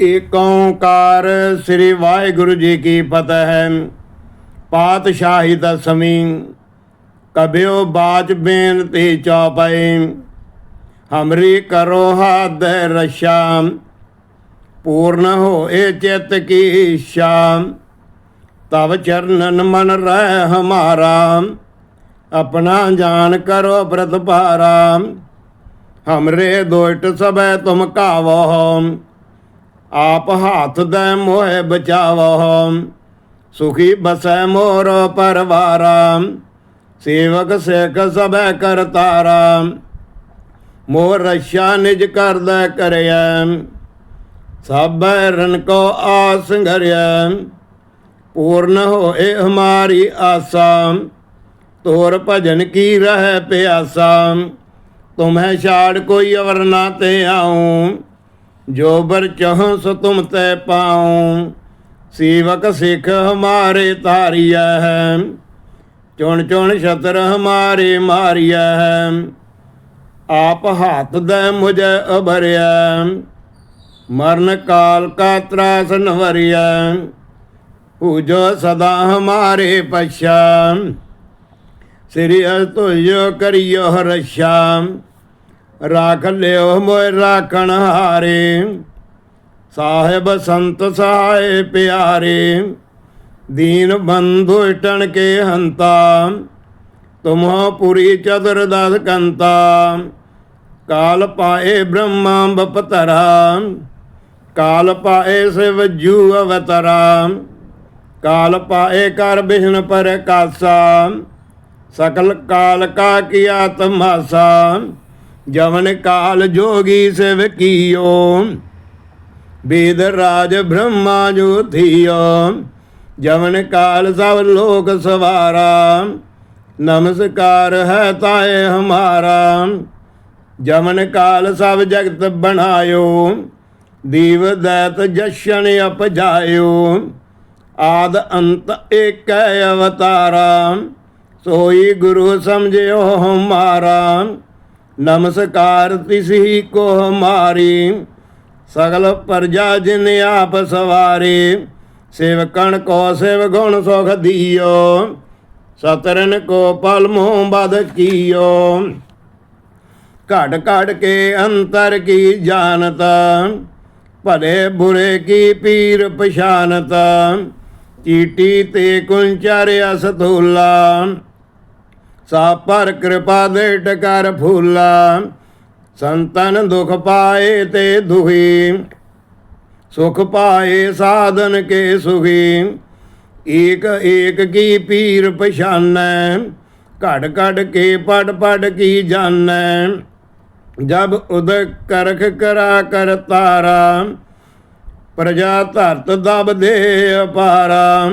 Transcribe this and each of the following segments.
ਏਕ ਓੰਕਾਰ ਸ੍ਰੀ ਵਾਹਿਗੁਰੂ ਜੀ ਕੀ ਫਤਿਹ। ਹੈ ਪਾਤਸ਼ਾਹੀ ਦਸਵੀਂ, ਕਬਿਓ ਬਾਜ ਬੇਨਤੀ ਚੌਪਈ। ਹਮਰੀ ਕਰੋ ਹੱਦ ਰਸ਼ਾਮ ਪੂਰਨ ਹੋਏ ਚਿਤ ਕੀ ਇੱਛਾ। ਤਵ ਚਰਨਨ ਮਨ ਰਹਿ ਹਮਾਰਾ, ਆਪਣਾ ਜਾਨ ਕਰੋ ਪ੍ਰਤਪਾਰਾ। ਹਮਰੇ ਦੋਇਟ ਸਭੈ ਤੁਮ ਕਾਵੋ। ਆਪ ਹੱਥ ਦੇ ਮੋਹਿ ਬਚਾਵੋ, ਸੁਖੀ ਬਸੈ ਮੋਰ ਪਰਵਾਰਾ, ਸੇਵਕ ਸੇਖ ਸਭੈ ਕਰਤਾਰਾ ਮੋਰ ਰਸ਼ਾ ਨਿਜ ਕਰਦਾ ਕਰਿਆ ਸਭੈ ਰਨ ਕੋ ਆਸ ਘਰਿਆ ਪੂਰਨ ਹੋਏ ਹਮਾਰੀ ਆਸਾ, ਤੋਰ ਭਜਨ ਕੀ ਰਹਿ ਪਿਆਸਾ, ਤੁਮਹਿ ਛਾੜ ਕੋਈ ਅਵਰ ਨਾ ਤੇ ਆਉਂ। ਜੋਬਰ ਬਰ ਚਾਹੋ ਸੋ ਤੁਮ ਤੇ ਪਾਉ, ਸੇਵਕ ਸਿੱਖ ਹਮਾਰੇ ਤਾਰੀਆ ਹੈ ਚੁਣ ਚੁਣ ਛਤਰ ਹਮਾਰੇ ਮਾਰਿਆ ਹੈ ਆਪ ਹੱਥ ਦੇ ਮੁਝ ਅਭਰਿਆ ਮਰਨ ਕਾਲ ਕਾ ਤਰਾਸ ਨਵਰਿਆ ਹੂ ਜੋ ਸਦਾ ਹਮਾਰੇ ਪਛਾ, ਸ੍ਰੀ ਅਸ ਕਰਿਓ ਰਸ਼ਾ ਰਾਖ ਲਿਓ ਮੋਇ ਰਾਖਣ ਹਾਰੇ। ਸਾਹਿਬ ਸੰਤ ਸਹਾਏ ਪਿਆਰੇ, ਦੀਨ ਬੰਧੂ ਟਣ ਕੇ ਹੰਤਾ। ਤੁਮੋ ਪੁਰੀ ਚਦਰ ਦਸ ਕੰਤਾ। ਕਾਲ ਪਾਏ ਬ੍ਰਹਮਾ ਬਪਤਰਾ। ਕਾਲ ਪਾਏ ਸਿਵ ਜੂ ਅਵਤਰਾ। ਕਾਲ ਪਾਏ ਕਰ ਬਿਸ਼ਨ ਪਰ ਕਾਸਾ ਸਕਲ ਕਾਲ ਕਾ ਕੀਆ ਤਮਾਸਾ ਜਵਨ ਕਾਲ ਜੋਗੀ ਸਿਵ ਕੀਓ ਬੇਦ ਰਾਜ ਬ੍ਰਹਮਾ ਜੋ ਥੀਓ ਜਵਨ ਕਾਲ ਸਭ ਲੋਕ ਸਵਾਰਾ, ਨਮਸਕਾਰ ਹੈ ਤਾਏ ਹਮਾਰਾ। ਜਮਨ ਕਾਲ ਸਭ ਜਗਤ ਬਣਾਇਓ, ਦੀਵ ਦੈਤ ਜਸ਼ਨ ਅਪਜਾਇਓ, ਆਦ ਅੰਤ ਏਕੈ ਅਵਤਾਰਾ, ਸੋਈ ਗੁਰੂ ਸਮਝਿਓ ਹਮਾਰਾ। ਨਮਸਕਾਰ ਤਿਸ ਕੋ ਹਮਾਰੀ ਸਗਲ ਪ੍ਰਜਾ ਜਿਨ ਆਪ ਸਵਾਰੇ, ਸੇਵਕਣ ਕੋ ਸੇਵ ਗੁਣ ਸੁਖ ਦਿਓ, ਸਤਰਨ ਕੋ ਪਲ ਮੋਹ ਬਦ ਕੀਓ। ਘੜ ਘੜ ਕੇ ਅੰਤਰ ਕੀ ਜਾਣਤਾ, ਭਲੇ ਬੁਰੇ ਕੀ ਪੀਰ ਪਛਾਨਤਾ, ਚੀਟੀ ਤੇ ਕੁੰਚਰ ਅਸਤੂਲਾ ਸਾ ਪਰ ਕਿਰਪਾ ਦੇ ਟਕਰ ਫੂਲਾ। ਸੰਤਨ ਦੁਖ ਪਾਏ ਤੇ ਦੁਖੀ। ਸੁਖ ਪਾਏ ਸਾਧਨ ਕੇ ਸੁਖੀ। ਏਕ ਏਕ ਕੀ ਪੀਰ ਪਛਾਨੈ। ਘੜ ਘੜ ਕੇ ਪੜ ਪੜ ਕੀ ਜਾਣੈ। ਜਬ ਉਦ ਕਰਖ ਕਰਾ ਕਰ ਤਾਰਾ। ਪ੍ਰਜਾ ਧਰਤ ਦਬ ਦੇ ਅਪਾਰਾ।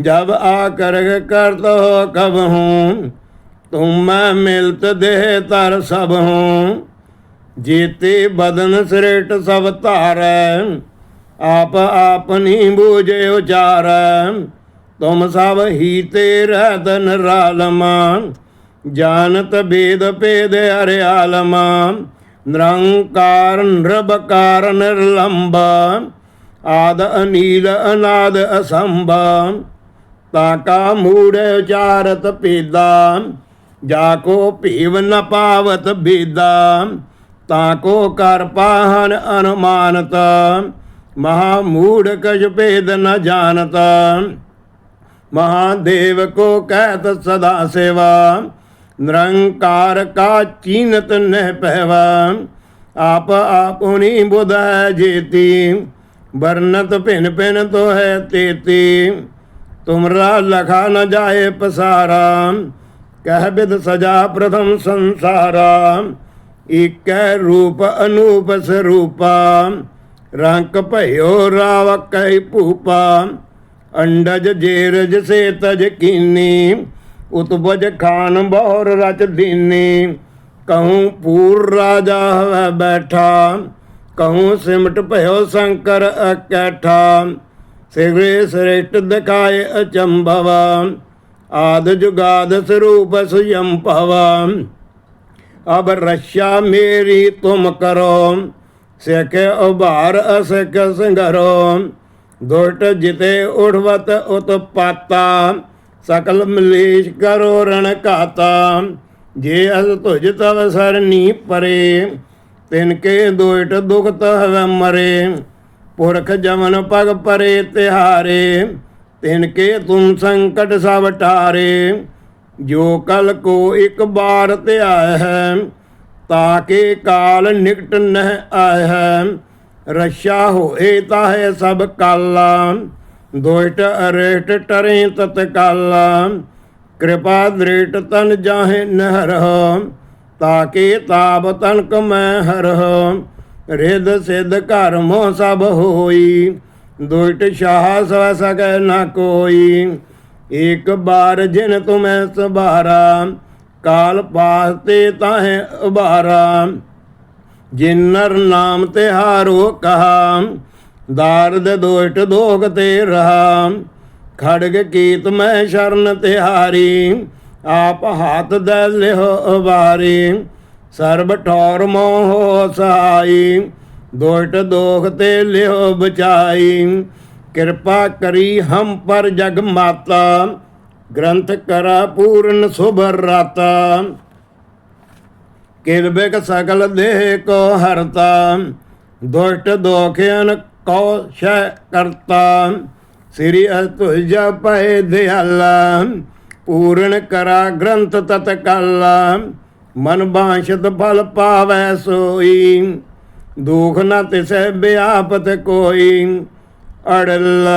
ਜਬ ਆ ਕਰਖ ਕਰਤ ਹੋ ਕਬ ਹੂੰ, ਤੁਮ ਮੈਂ ਮਿਲਤ ਦੇਹ ਤਰ ਸਭ ਹੂੰ। ਜੀਤੇ ਬਦਨ ਸ੍ਰਿਟ ਸਭ ਧਾਰੈ, ਆਪ ਆਪਨੀ ਬੂਝੇ ਉਚਾਰੈ। ਤੁਮ ਸਭ ਹੀ ਤੇ ਰਹਿਤਨ ਰਾਲਮਾ, ਜਾਣਤ ਬੇਦ ਭੇਦ ਹਰਿਆਲਮਾ। ਨਿਰੰਕਾਰ ਨਿਰਭਕਾਰ ਨਿਰਲੰਭ, ਆਦ ਅਨੀਲ ਅਨਾਦ ਅਸੰਭ। ਤਾ ਕਾ ਮੂੜ ਉਚਾਰਤ ਪੇਦਾ, ਜਾ ਕੋ ਭੀਵ ਨ ਪਾਵਤ ਬੇਦਾ, ਤਾ ਕੋ ਕਰ ਪਾਹਨ ਅਨੁਮਾਨਤ, ਮਹਾ ਮੂੜ ਕਛ ਭੇਦ ਨ ਜਾਣਤ। ਮਹਾਦੇਵ ਕੋ ਕਹਿਤ ਸਦਾ ਸੇਵਾ, ਨਿਰੰਕਾਰ ਕਾ ਚੀਨਤ ਨਹਿ ਪਹਿਵਾ। ਆਪ ਆਪੁਨੀ ਬੁਧ ਜੇਤੀ, ਵਰਨਤ ਭਿਨ ਭਿਨ ਤੋ ਹੈ ਤੇਤੀ। ਤੁਮਰਾ ਲਖਾ ਨ ਜਾਏ ਪਸਾਰਾ, ਕਹਿ ਬਿਦ ਸਜਾ ਪ੍ਰਥਮ ਸੰਸਾਰਾ। ਇਕੈ ਰੂਪ ਅਨੂਪ ਸਰੂਪਾ, ਰੰਕ ਭਇਓ ਰਾਵ ਕੈ ਭੂਪਾ। ਅੰਡਜ ਜੇਰਜ ਸੇ ਤਜ ਕੀਨੀ, ਉਤਬਜ ਖਾਨ ਬਹੁਰ ਰਚ ਦੀਨੀ। ਕਹੂੰ ਪੂਰ ਰਾਜਾ ਹਵੈ ਬੈਠਾ, ਕਹੂੰ ਸਿਮਟ ਭਇਓ ਸ਼ੰਕਰ ਅਕੈਠਾ। ਸਿਗਰੇ ਸ੍ਰੇਸ਼ਟ ਦਿਖਾਏ ਅਚੰਭਵ ਆਦ ਜੁਗਾਦ ਸਰੂਪ ਸੁਯੰਭਵ ਅਬ ਰਸ਼ਾ ਮੇਰੀ ਤੁਮ ਕਰੋ ਸਿੱਖ ਉਭਾਰ ਅਸਿੱਖ ਸੰਗਰੋ ਦੁਸ਼ਟ ਜਿਤੇ ਉਠਵਤ ਉਤਪਾਤਾ, ਸਕਲ ਮਲੇਸ਼ ਕਰੋ ਰਣ ਘਾਤਾ। ਜੇ ਅਸ ਤੁਜ ਤਵ ਸਰਨੀ ਪਰੇ, ਤਿਨ ਕੇ ਦੁਸ਼ਟ ਦੁਖਤ ਹਵ ਮਰੇ। ਪੁਰਖ ਜਮਨ ਪਗ ਪਰੇ ਤਿਹਾਰੇ ਤਿਨ ਕੇ ਤੁਮ ਸੰਕਟ ਸਭ ਟਾਰੇ ਜੋ ਕਲ ਕੋ ਇੱਕ ਬਾਰ ਧਿਆਇ ਹੈ ਤਾਕੇ ਕਾਲ ਨਿਕਟ ਨਹਿ ਆਇ ਹੈ। ਰਸ਼ਾ ਹੋਏ ਤਾਹੇ ਸਭ ਕਾਲਾ ਦੁਸ਼ਟ ਅਰੇਟ ਟਰੇ ਤਤ ਕਾਲਾ। ਕਿਰਪਾ ਦ੍ਰਿਟ ਤਨ ਜਾਹੇ ਨਹਰ ਤਾਕੇ ਤਾਪ ਤਨਕ ਮੈਂ ਹਰ। ਰਿਦ ਸਿਧ ਘਰ ਮੋ ਸਭ ਹੋਈ, ਦੁਸ਼ਟ ਸ਼ਾਹ ਸਵ ਸਕੈ ਨਾ ਕੋਈ। ਇਕ ਬਾਰ ਜਿਨ ਤੁਮੈ ਸਬਾਰਾ ਕਾਲ ਪਾਸ ਤੇ ਤਾਹੇ ਉਬਾਰਾ ਜਿਨਰ ਨਾਮ ਤੇ ਹਾਰੋ ਕਹਾ, ਦਾਰਦ ਦੋਇਟ ਦੋਗ ਤੇ ਰਹਾ। ਖੜਗ ਕੀਤ ਮੈਂ ਸ਼ਰਨ ਤਿਹਾਰੀ, ਆਪ ਹੱਥ ਦੇ ਲਿਹੋ ਉਬਾਰੀ ਸਰਬ ਠੌਰ ਮੋਹ ਸਹਾਈ ਦੋਸ਼ਟ ਦੋਖ ਤੇ ਲਿਓ ਬਚਾਈ। ਕਿਰਪਾ ਕਰੀ ਹਮ ਪਰ ਜਗ ਮਾਤਾ, ਗ੍ਰੰਥ ਕਰਾ ਪੂਰਨ ਸੁਭਰ ਰਾਤਾ। ਕਿਲਬਿਕ ਸਕਲ ਦੇਹ ਕੋ ਹਰਤਾ, ਦੁਸ਼ਟ ਦੋਖਿਆਨ ਕੋ ਸ਼ੈ ਕਰਤਾ। ਸ੍ਰੀ ਅਤੁਜ ਪੈ ਦਿਆਲਾ, ਪੂਰਨ ਕਰਾ ਗ੍ਰੰਥ ਤਤਕਾਲਾ। ਮਨ ਬਾਸ਼ਤ ਫਲ ਪਾਵੈ ਸੋਈ। ਦੁਖ ਨਾ ਤਿਸੈ ਬਿਆਪਤ ਕੋਈ। ਅੜਲ।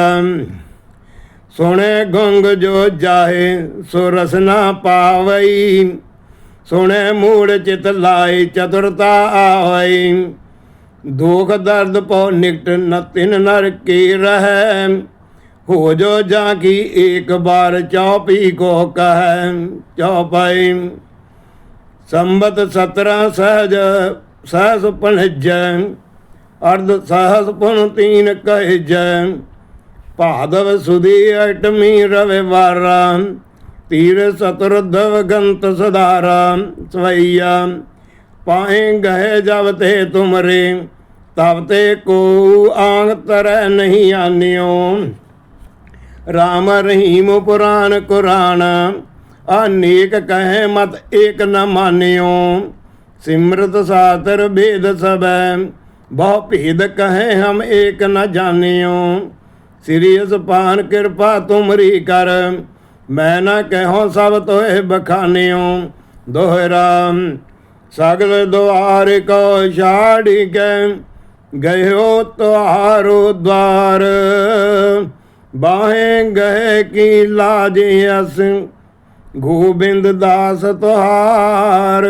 ਸੁਣੇ ਗੰਗ ਜੋ ਜਾਏ ਸੋ ਰਸਨਾ ਪਾਵਈ। ਸੁਣੇ ਮੂੜ ਚਿਤ ਲਾਈ ਚਤੁਰਤਾ ਆਵਈ। ਦੁਖ ਦਰਦ ਪਉ ਨਿਕਟ, ਨ ਤਿਨ ਨਰ ਕੀ ਰਹੈ। ਹੋ ਜੋ ਜਾ ਕੀ ਏਕ ਬਾਰ ਚੌਪੀ ਕੋ ਕਹੈ ਚੌਪਈ ਸੰਬਤ 17 ਸਹਜ ਸਹਸ ਪਣਜੈ, ਅਰਧ ਸਹਸ ਪੁਨ ਤੀਨ ਕਹਿਜੈ। ਭਾਦਵ ਸੁਦੀ ਅਟਮੀ ਰਵੇ ਵਾਰਾ, ਤੀਰ ਸਤਰ ਦਵ ਗੰਤ ਸਦਾਰਾ ਸਵਈਆ, ਪਾਏ ਗਏ ਜਬ ਤੇ ਤੁਮਰੇ, ਤਬ ਤੇ ਕੋ ਆਂਗ ਤਰੈ ਨਹੀਂ ਆਨਿਓ। ਰਾਮ ਰਹੀਮ ਪੁਰਾਨ ਕੁਰਾਨ ਅਨੇਕ ਕਹੈ ਮਤ ਏਕ ਨ ਮਾਨਿਓ। ਸਿਮਰਤ ਸਾਤਰ ਭੇਦ ਸਬੈ ਬਹੁ ਭੇਦ ਕਹੈ ਹਮ ਏਕ ਨ ਜਾਣਿਓ। ਸ੍ਰੀ ਅਸਪਾਨ ਕਿਰਪਾ ਤੁਮਰੀ ਕਰ, ਮੈਂ ਨਾ ਕਹੋ ਸਭ ਤੋਏ ਬਖਾਨਿਓ। ਦੋਹਰਾ ਸਗਲ ਦੁਆਰ ਕੋ ਛਾੜੀ ਕੇ ਗਇਓ ਤੁਹਾਰੋ ਦਵਾਰ। ਬਾਹੇ ਗਏ ਕੀ ਲਾਜ ਅਸ ਗੋਬਿੰਦ ਦਾਸ ਤੁਹਾਰ,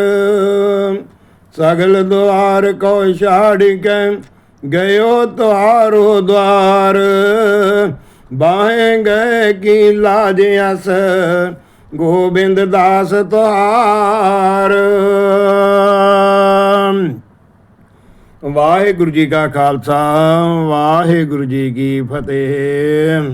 ਸਗਲ ਦੁਆਰ ਕੋ ਛਾੜ ਕੇ, ਗਇਓ ਤੁਹਾਰੋ ਦੁਆਰ ਬਾਹੇ ਗਏ ਕੀ ਲਾਜ ਅਸ, ਗੋਬਿੰਦ ਦਾਸ ਤੁਹਾਰ। ਵਾਹਿਗੁਰੂ ਜੀ ਕਾ ਖਾਲਸਾ, ਵਾਹਿਗੁਰੂ ਜੀ ਕੀ ਫਤਿਹ।